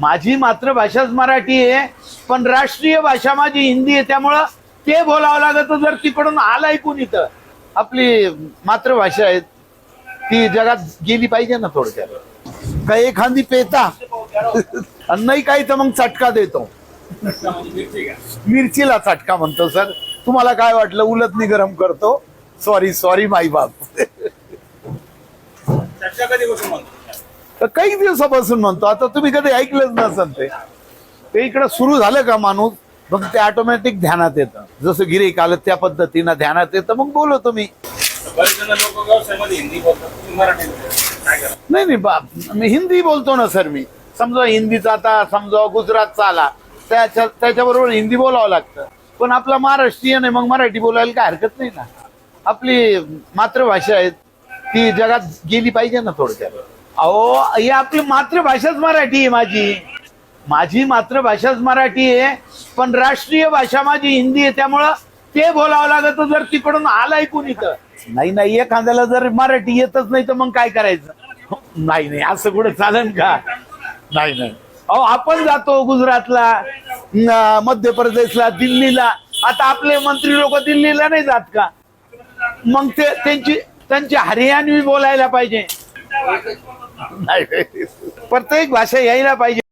माझी मातृभाषाच मराठी आहे पण राष्ट्रीय भाषा माझी हिंदी आहे त्यामुळं ते बोलावं लागत जर तिकडून आलाय कोण इथं आपली मातृभाषा आहे ती जगात गेली पाहिजे ना थोडक्यात. काही एखादी पेता. आणि नाही काही तर मग चटका देतो. मिरचीला चटका म्हणतो सर. तुम्हाला काय वाटलं? उलटणी गरम करतो. सॉरी सॉरी माई बाप तर काही दिवसापासून म्हणतो आता तुम्ही कधी ऐकलंच नसाल ते. ते इकडं सुरू झालं का माणूस? मग ते ऑटोमॅटिक ध्यानात येतं. जसं गिरेक आलं त्या पद्धतीनं ध्यानात येतं मग बोलतो मी हिंदी तुम्ही. नाही नाही बाप मी हिंदी बोलतो ना सर मी. समजा हिंदीचा आता समजा गुजरातचा आला त्याच्या त्याच्याबरोबर हिंदी बोलावं लागतं. पण आपला महाराष्ट्रीयन आहे मग मराठी बोलायला काय हरकत नाही ना. आपली मातृभाषा आहे ती जगात गेली पाहिजे ना थोडक्यात. अहो ही आपली मातृभाषाच मराठी आहे माझी. माझी मातृभाषाच मराठी आहे पण राष्ट्रीय भाषा माझी हिंदी आहे त्यामुळं ते बोलावं लागत जर तिकडून आलाय कोण इथं नाही नाही एखाद्याला जर मराठी येतच नाही तर मग काय करायचं? नाही नाही असं कुठं चालेल का? नाही नाही. अहो आपण जातो गुजरातला मध्य प्रदेशला दिल्लीला. आता आपले मंत्री लोक दिल्लीला नाही जात का? मग ते त्यांची त्यांची हरियाणवी बोलायला पाहिजे. प्रत्येक भाषा यायला पाहिजे.